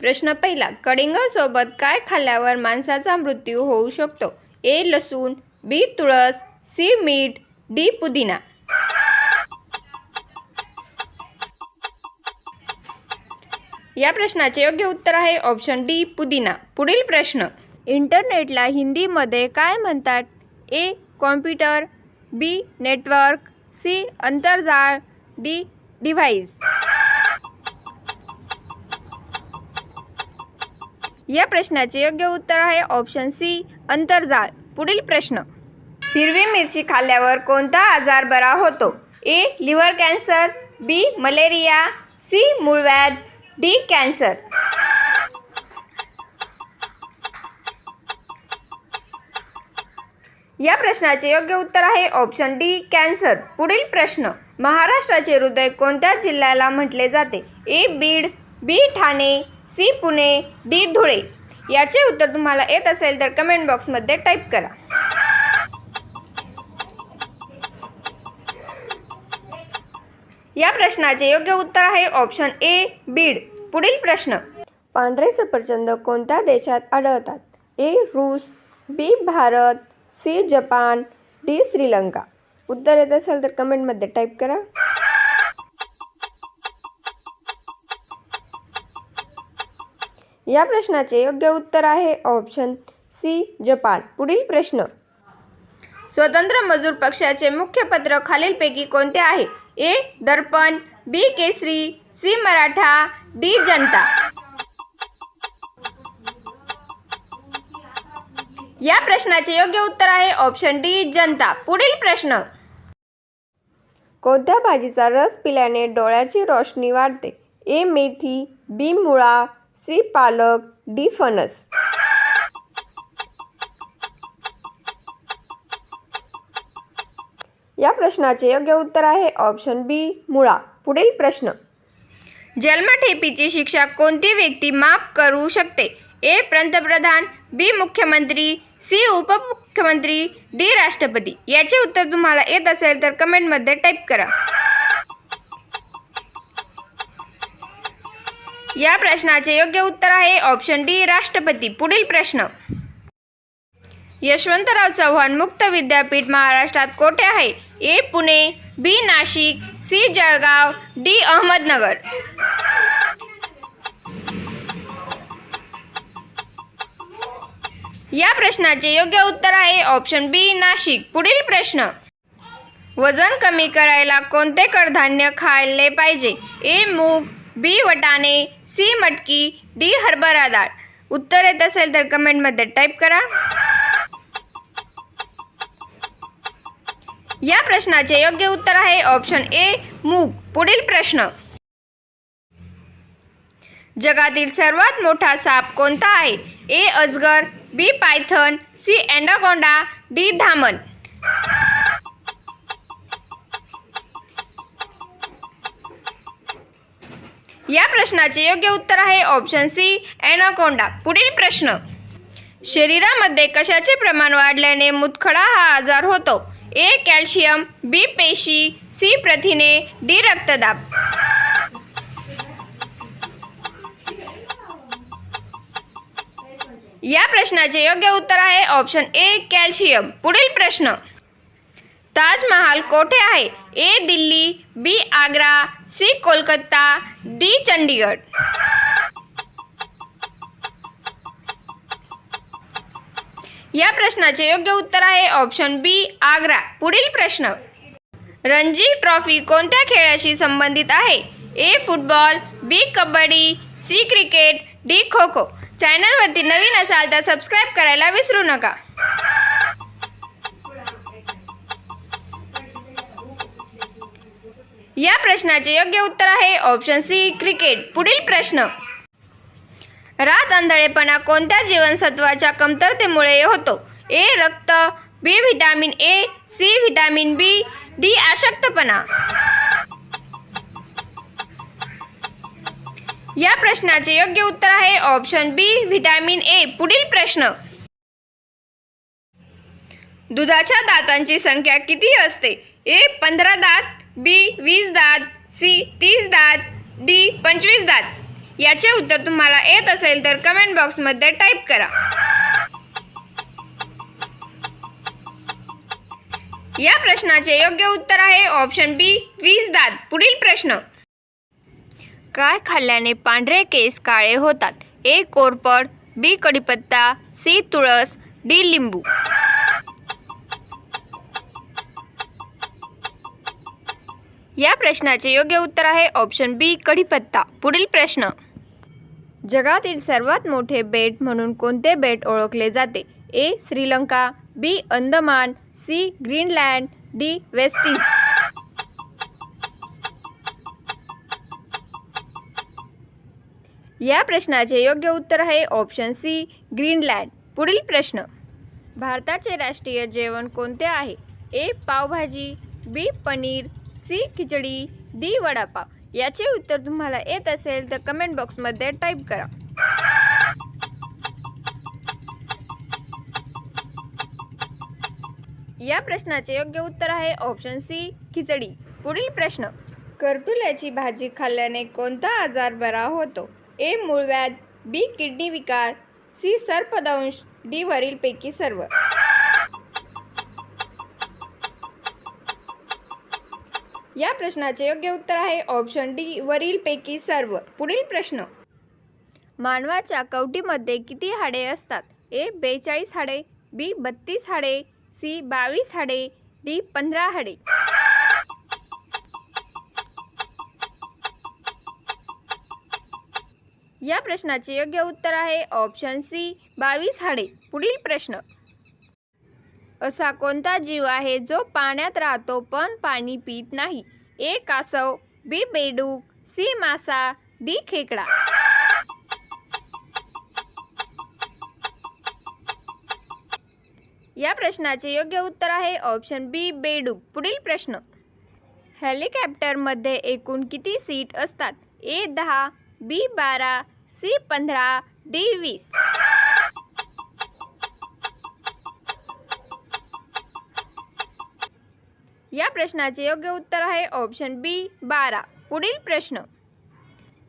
प्रश्न पहिला कडिंगासोबत काय खाल्ल्यावर माणसाचा मृत्यू होऊ शकतो? ए लसूण बी तुळस सी मीठ डी पुदिना. या प्रश्नाचे योग्य उत्तर आहे ऑप्शन डी पुदिना. पुढील प्रश्न इंटरनेटला हिंदीमध्ये काय म्हणतात? A computer B network C अंतर्जाळ D device या प्रश्नाचे योग्य उत्तर आहे ऑप्शन सी अंतर्जाळ पुढील प्रश्न. हिरवी मिरची खाल्ल्यावर कोणता आजार बरा होतो? A liver cancer. B malaria. C मूळव्याध डी कॅन्सर. या प्रश्नाचे योग्य उत्तर आहे ऑप्शन डी कॅन्सर. पुढील प्रश्न. महाराष्ट्राचे हृदय कोणत्या जिल्ह्याला म्हटले जाते? A Beed. B Thane. C Pune D Dhule याचे उत्तर तुम्हाला येत असेल तर कमेंट बॉक्समध्ये टाईप करा. या प्रश्नाचे योग्य उत्तर आहे ऑप्शन ए बीड पुढील प्रश्न. पांढरे सफरचंद कोणत्या देशात आढळतात? ए रूस B Bharat C Japan D Sri Lanka. उत्तर येत असेल तर कमेंटमध्ये टाईप करा. या प्रश्नाचे योग्य उत्तर आहे ऑप्शन सी जपान. पुढील प्रश्न. स्वतंत्र मजूर पक्षाचे मुख्य पत्र खालीलपैकी कोणते आहे? A Darpan B Kesari C Maratha D Janata. या प्रश्नाचे योग्य उत्तर आहे ऑप्शन डी जनता. पुढील प्रश्न. कोणत्या भाजीचा रस पिल्याने डोळ्याची रोशनी वाढते? ए मेथी बी मुळा सी पालक डी फणस या प्रश्नाचे योग्य उत्तर आहे ऑप्शन बी मुळा. पुढील प्रश्न. जन्मठेपीची शिक्षा कोणती व्यक्ती माफ करू शकते? ए पंतप्रधान. बी मुख्यमंत्री. सी उपमुख्यमंत्री. डी राष्ट्रपती. याचे उत्तर तुम्हाला येत असेल तर कमेंटमध्ये टाईप करा. या प्रश्नाचे योग्य उत्तर आहे ऑप्शन डी राष्ट्रपती. पुढील प्रश्न. यशवंतराव चव्हाण मुक्त विद्यापीठ महाराष्ट्रात कोठे आहे? A Pune B Nashik C Jalgaon D Ahmednagar. या प्रश्नाचे योग्य उत्तर आहे ऑप्शन बी नाशिक. पुढील प्रश्न. वजन कमी करायला कोणते कडधान्य खायले पाहिजे? ए मूग बी वटाणे सी मटकी डी हरभरा डाळ उत्तर येत असेल तर कमेंटमध्ये टाईप करा. या प्रश्नाचे योग्य उत्तर आहे ऑप्शन ए मूग. पुढील प्रश्न. जगातील सर्वात मोठा साप कोणता आहे? ए अजगर B python C anaconda D धामण. या प्रश्नाचे योग्य उत्तर आहे ऑप्शन सी अॅनाकोंडा पुढील प्रश्न. शरीरामध्ये कशाचे प्रमाण वाढल्याने मुतखडा हा आजार होतो? ए कॅल्शियम बी पेशी सी प्रथिने डी रक्तदाब. या प्रश्नाचे योग्य उत्तर आहे ऑप्शन ए कॅल्शियम. पुढील प्रश्न. ताजमहाल कोठे आहे? A Delhi B Agra C Kolkata D Chandigarh या प्रश्नाचे योग्य उत्तर आहे ऑप्शन बी आग्रा. पुढील प्रश्न. रणजी ट्रॉफी कोणत्या खेळाशी संबंधित आहे? A football B kabaddi C cricket D kho kho चॅनलवरती नवीन असाल तर सबस्क्राईब करायला विसरू नका. या प्रश्नाचे योग्य उत्तर आहे ऑप्शन सी क्रिकेट पुढील प्रश्न. रात आंधळेपणा कोणत्या जीवनसत्वाच्या कमतरतेमुळे होतो? ए रक्त. B vitamin A C vitamin B D अशक्तपणा. या प्रश्नाचे योग्य उत्तर आहे ऑप्शन बी व्हिटॅमिन ए पुढील प्रश्न. दुधाच्या दातांची संख्या किती असते? ए पंधरा दात. बी वीस दात सी तीस दात डी पंचवीस दात. याचे उत्तर तुम्हाला येत असेल तर कमेंट बॉक्समध्ये टाईप करा. या प्रश्नाचे योग्य उत्तर आहे ऑप्शन बी वीस दात. पुढील प्रश्न. काय खाल्ल्याने पांढरे केस काळे होतात? ए कोरपड बी कडीपत्ता सी तुळस डी लिंबू. या प्रश्नाचे योग्य उत्तर आहे ऑप्शन बी कढीपत्ता. पुढील प्रश्न. जगातील सर्वात मोठे बेट म्हणून कोणते बेट ओळखले जाते? A Sri Lanka. B Andaman. C Greenland. D Vestige या प्रश्नाचे योग्य उत्तर आहे ऑप्शन सी ग्रीनलँड. पुढील प्रश्न. भारताचे राष्ट्रीय जेवण कोणते आहे? A pav bhaji. B paneer. C khichdi D vada pav याचे उत्तर तुम्हाला येत असेल तर कमेंट बॉक्समध्ये टाईप करा. या प्रश्नाचे योग्य उत्तर आहे ऑप्शन सी खिचडी. पुढील प्रश्न करटुल्याची भाजी खाल्ल्याने कोणता आजार बरा होतो? ए मूळव्याध बी किडनी विकार सी सर्पदंश डी वरीलपैकी सर्व. या प्रश्नाचे योग्य उत्तर आहे ऑप्शन डी वरीलपैकी सर्व. पुढील प्रश्न. मानवाच्या कवटीमध्ये किती हाडे असतात? ए बेचाळीस हाडे बी बत्तीस हाडे सी बावीस हाडे डी पंधरा हाडे. या प्रश्नाचे योग्य उत्तर आहे ऑप्शन सी बावीस हाडे. पुढील प्रश्न. असा कोणता जीव आहे जो पाण्यात राहतो पण पाणी पित नाही? ए कासव बी बेडूक सी मासा डी खेकडा. या प्रश्नाचे योग्य उत्तर आहे ऑप्शन बी बेडूक. पुढील प्रश्न. हेलिकॉप्टरमध्ये एकूण किती सीट असतात? ए दहा बी बारा सी पंधरा डी वीस. या प्रश्नाचे योग्य उत्तर आहे ऑप्शन बी बारा. पुढील प्रश्न.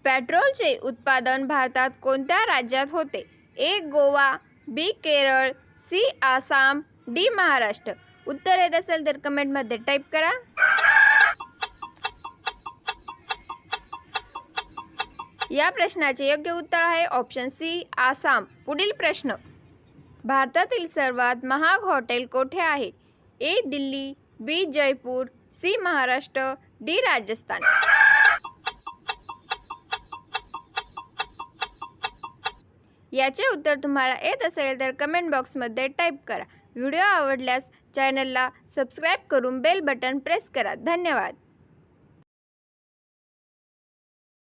पेट्रोलचे उत्पादन भारतात कोणत्या राज्यात होते? A Goa B Kerala C Assam D Maharashtra. उत्तर येत असेल तर कमेंटमध्ये टाईप करा. या प्रश्नाचे योग्य उत्तर आहे ऑप्शन सी आसाम. पुढील प्रश्न. भारतातील सर्वात महाग हॉटेल कोठे आहे? A Delhi B Jaipur C Maharashtra D Rajasthan. याचे उत्तर तुम्हाला येत असेल तर कमेंट बॉक्समध्ये टाईप करा. व्हिडिओ आवडल्यास चॅनलला सबस्क्राईब करून बेल बटन प्रेस करा. धन्यवाद.